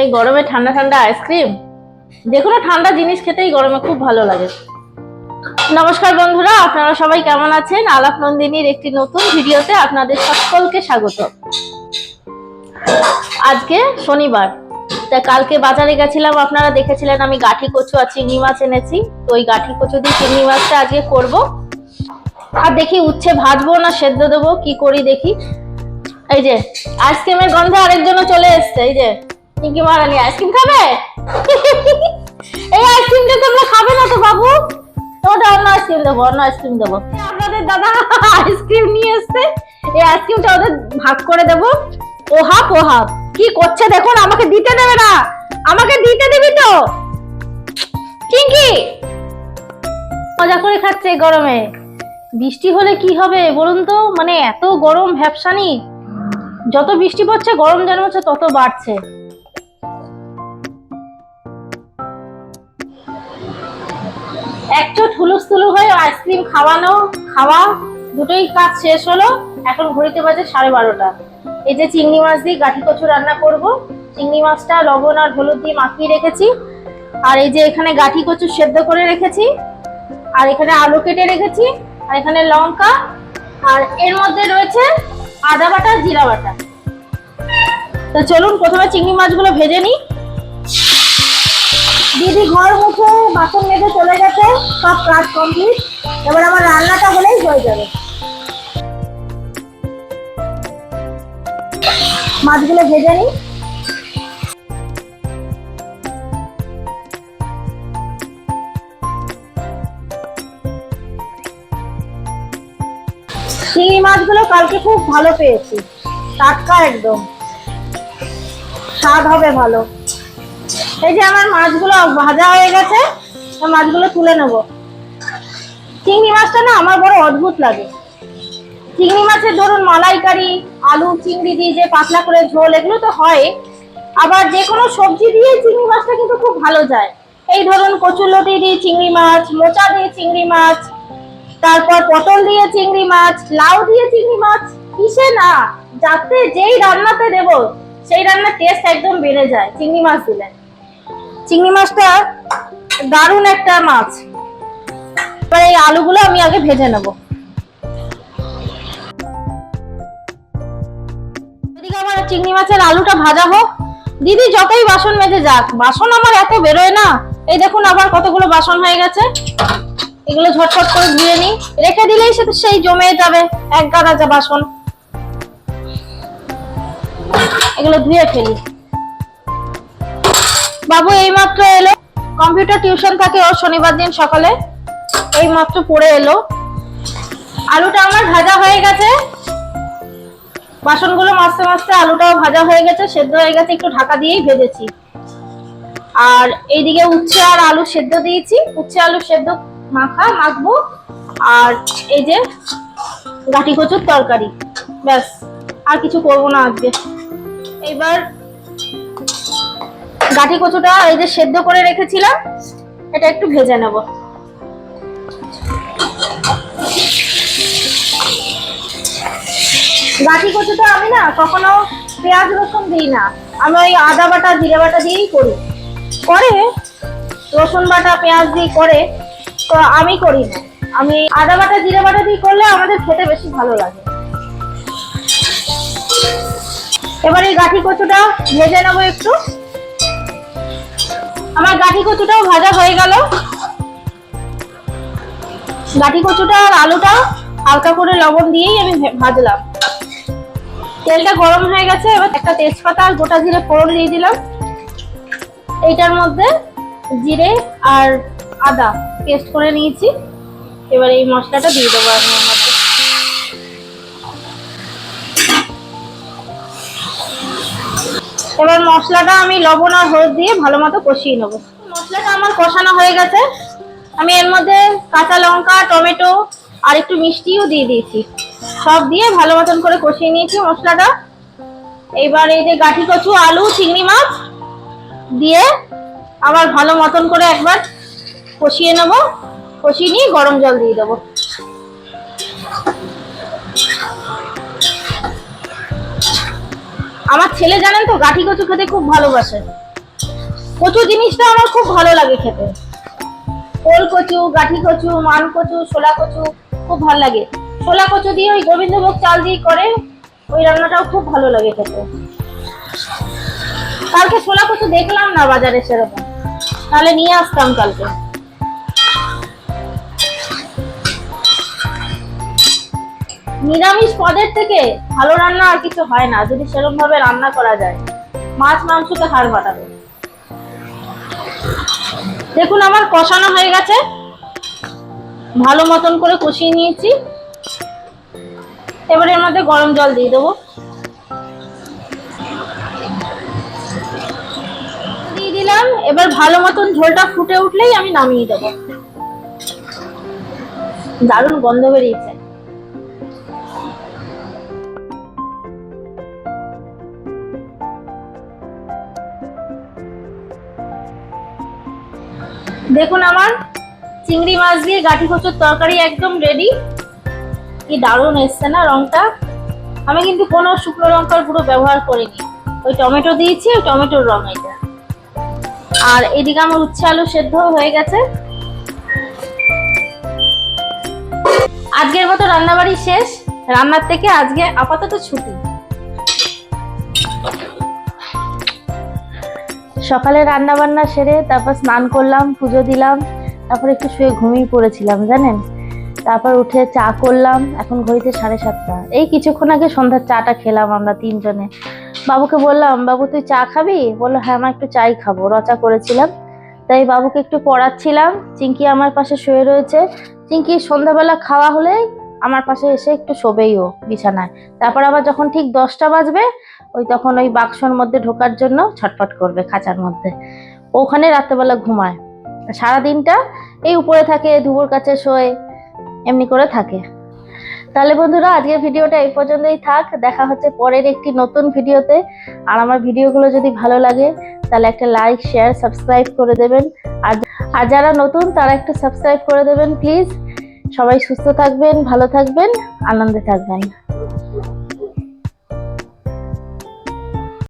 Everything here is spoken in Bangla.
এই গরমে ঠান্ডা ঠান্ডা আইসক্রিম? যে কোনো ঠান্ডা জিনিস খেতেই গরমে খুব ভালো লাগে। নমস্কার বন্ধুরা, আপনারা সবাই কেমন আছেন? আলাপ নন্দিনীর একটি নতুন ভিডিওতে আপনাদের সকলকে স্বাগত। আজকে শনিবার তা কালকে বাজারে গেছিলাম, আপনারা দেখেছিলেন আমি গাঠি কচু আর চিংড়ি মাছ এনেছি। তো ওই গাঠি কচু দিয়ে চিংড়ি মাছটা আজকে করব। আর দেখি উচ্ছে ভাজবো না সেদ্ধ দেবো, কি করি দেখি। এই যে, আইসক্রিমের গন্ধে আরেকজনও চলে এসছে, এই যে, পিঙ্কি মারানি আইসক্রিম খাবে? এই আইসক্রিমটা তোমরা খাবে না তো বাবু? তোমাদের অন্য আইসক্রিম দেবো, অন্য আইসক্রিম দেবো। আপনাদের দাদা আইসক্রিম নিয়ে এসছে, এই আইসক্রিমটা ওদের ভাগ করে দেবো। ওহাপ ওহাপ কি করছে দেখুন, আমাকে দিতে দেবে না। আমাকে দিতে দিবি তো? পিঙ্কি! মজা করে খাচ্ছে গরমে। বৃষ্টি হলে কি হবে বলুন তো? মানে এত গরম ভ্যাপসানি যত বৃষ্টি পড়ছে, গরম যেন হচ্ছে তত বাড়ছে। একচোট হুলুস তুলু হয়ে আইসক্রিম খাওয়ানো, খাওয়া, দুটোই কাজ শেষ হলো। এখন ঘড়িতে বাজে সাড়ে বারোটা। এই যে চিংড়ি মাছ দিয়ে গাঠি কচু রান্না করব। চিংড়ি মাছটা লবণ আর হলুদ দিয়ে মাখিয়ে রেখেছি। আর এই যে এখানে গাঠি কচু সেদ্ধ করে রেখেছি। আর এখানে আলু কেটে রেখেছি। আর এখানে লঙ্কা। আর এর মধ্যে রয়েছে আদা বাটা, জিরা বাটা। তো চলুন, প্রথমে চিংড়ি মাছগুলো ভেজে নিই। দিদি ঘর মুখে বাসন মেঝে চলে গেছে, সব কাজ কমপ্লিট এবার আমার রান্নাটা হলেই হয়ে যাবে। মাছগুলো ভেজে নিই। চিংড়ি মাছগুলো কালকে খুব ভালো পেয়েছি। টাটকা একদম। স্বাদ হবে ভালো। এই যে আমার মাছগুলো ভাজা হয়ে গেছে মাছগুলো তুলে নেব। চিংড়ি মাছটা না আমার বড় অদ্ভুত লাগে। চিংড়ি মাছের ধরুন মালাইকারি, আলু, চিংড়ি দিয়ে যে পাতলা করে ঝোল, এগুলো তো হয়। আবার যে কোনো সবজি দিয়ে চিংড়ি মাছটা কিন্তু খুব ভালো যায়। এই ধরুন কচুলতি দিয়ে চিংড়ি মাছ, মোচা দিয়ে চিংড়ি মাছ তারপর পটল দিয়ে চিংড়ি মাছ, লাউ দিয়ে চিংড়ি মাছ, কিসে না? যাতে যেই রান্নাতে দেব, সেই রান্নার টেস্ট একদম বেড়ে যায়। চিংড়ি মাছ দিলে। চিংড়ি মাছটা দারুণ একটা মাছ। এবার এই আলুগুলো আমি আগে ভেজে নেব। এদিকে আমার চিংড়ি মাছের আলুটা ভাজা হোক। দিদি যতই বাসন মেজে যাক, বাসন আমার এত বেরোয় না। এই দেখুন আবার কতগুলো বাসন হয়ে গেছে। এগুলো ঝটফট করে ধুয়ে নিই। রেখে দিলেই সে তো সেই জমে যাবে, এক গাদা যা বাসন। এগুলো ধুয়ে ফেলি। বাবু, এই মাত্র এলো। কম্পিউটার টিউশন থাকে ওর শনিবার দিন সকালে। এই মাত্র পড়ে এলো। আলুটা আমার ভাজা হয়ে গেছে। বাসনগুলো মাছতে মাছতে আলুটাও ভাজা হয়ে গেছে, সেদ্ধ হয়ে গেছে, একটু ঢাকা দিয়েই ভেজেছি। আর এইদিকে উচ্ছে আর আলু সেদ্ধ দিয়েছি। উচ্ছে, আলু সেদ্ধ মাখা, মাখবো। আর এই যে গাটি কচুর তরকারি। ব্যাস, আর কিছু করব না আজকে। এবার গাঠি কচুটা এই যে সেদ্ধ করে রেখেছিলাম, এটা একটু ভেজে নেব। গাঠি কচুটা আমি না কখনো পেঁয়াজ রসুন দিই না। আমি ওই আদা বাটা, জিরে বাটা দিয়েই করি। করে রসুন বাটা, পেঁয়াজ দিয়ে করে তো আমি করি না। আমি আদা বাটা, জিরে বাটা দিয়ে করলে আমাদের খেতে বেশি ভালো লাগে। এবার এই গাঠি কচুটা ভেজে নেব একটু। আমার গাঠি কচুটাও ভাজা হয়ে গেল। গাঠি কচুটা আর আলুটা হালকা করে লবণ দিয়েই আমি ভাজলাম। তেলটা গরম হয়ে গেছে, এবার একটা তেজপাতা আর গোটা জিরে ফোড়ন দিয়ে দিলাম। এইটার মধ্যে জিরে আর আদা। পেস্ট করে নিয়েছি। এবার এই মশলাটা দিয়ে দেবো আমি এবার মশলাটা আমি লবণ আর হলুদ দিয়ে ভালো মতো কষিয়ে নেব। মশলাটা আমার কষানো হয়ে গেছে। আমি এর মধ্যে কাঁচা লঙ্কা, টমেটো আর একটু মিষ্টিও দিয়ে দিয়েছি। সব দিয়ে ভালো মতন করে কষিয়ে নিয়েছি মশলাটা। এবার এই যে গাঠি কচু, আলু, চিংড়ি মাছ দিয়ে আবার ভালো মতন করে একবার কষিয়ে নেব, কষিয়ে নিয়ে গরম জল দিয়ে দেবো। আমার ছেলে জানেন তো, গাঠি কচু খেতে খুব ভালোবাসে। কচু জিনিসটা আমার খুব ভালো লাগে খেতে। কোল কচু, গাঠি কচু, মান কচু, ছোলা কচু খুব ভালো লাগে। ছোলা কচু দিয়ে ওই গোবিন্দভোগ চাল দিয়ে করে, ওই রান্নাটাও খুব ভালো লাগে খেতে। কালকে ছোলা কচু দেখলাম না বাজারে সেরকম। তাহলে নিয়ে আসতাম কালকে। নিরামিষ পদের থেকে ভালো রান্না আর কিছু হয় না, যদি সেরকম ভাবে রান্না করা যায়। মাছ, মাংসকে হার বাটাবে দেখুন, আমার কষানো হয়ে গেছে। ভালো মতন করে কষিয়ে নিয়েছি। এবারে এর মধ্যে গরম জল দিয়ে দেবো। দিয়ে দিলাম। এবার ভালো মতন ঝোলটা ফুটে উঠলেই আমি নামিয়ে দেবো। দারুণ গন্ধ বেরিয়েছে। দেখুন আমার চিংড়ি মাছ দিয়ে গাঠি কচুর তরকারি একদম রেডি কি দারুণ এসছে না রংটা? আমি কিন্তু কোনো শুকনো লঙ্কার পুরো ব্যবহার করিনি। ওই টমেটো দিয়েছি, ওই টমেটোর রং এটা আর এদিকে আমার উচ্ছে আলু সেদ্ধ হয়ে গেছে। আজকের মতো রান্নাবাড়ি শেষ। রান্নার থেকে আজকে আপাতত ছুটি। সকালে রান্না বান্না সেরে তারপর স্নান করলাম, পুজো দিলাম, তারপর একটু শুয়ে ঘুমিয়ে পড়েছিলাম, জানেন? তারপর উঠে চা করলাম, এখন ঘড়িতে সাড়ে সাতটা। এই কিছুক্ষণ আগে সন্ধ্যার চাটা খেলাম আমরা তিনজনে। বাবুকে বললাম, বাবু, তুই চা খাবি? বলল হ্যাঁ আমার একটু চাই খাব। রচা করেছিলাম। তাই বাবুকে একটু পড়াচ্ছিলাম। চিঙ্কি আমার পাশে শুয়ে রয়েছে। চিঙ্কি, সন্ধ্যাবেলা খাওয়া হলেই আমার পাশে এসে একটু শোবেই ও বিছানায়। তারপর আবার যখন ঠিক দশটা বাজবে ওই তখন ওই বাক্সর মধ্যে ঢোকার জন্য ছটফট করবে খাঁচার মধ্যে। ওখানে রাত্রেবেলা ঘুমায়। সারা দিনটা এই উপরে থাকে ধুবুর কাছে শোয়, এমনি করে থাকে। তাহলে বন্ধুরা, আজকের ভিডিওটা এই পর্যন্তই থাক। দেখা হচ্ছে পরের একটি নতুন ভিডিওতে। আর আমার ভিডিওগুলো যদি ভালো লাগে, তাহলে একটা লাইক শেয়ার সাবস্ক্রাইব করে দেবেন। আর আর যারা নতুন, তারা একটু সাবস্ক্রাইব করে দেবেন প্লিজ সবাই সুস্থ থাকবেন, ভালো থাকবেন, আনন্দে থাকবেন।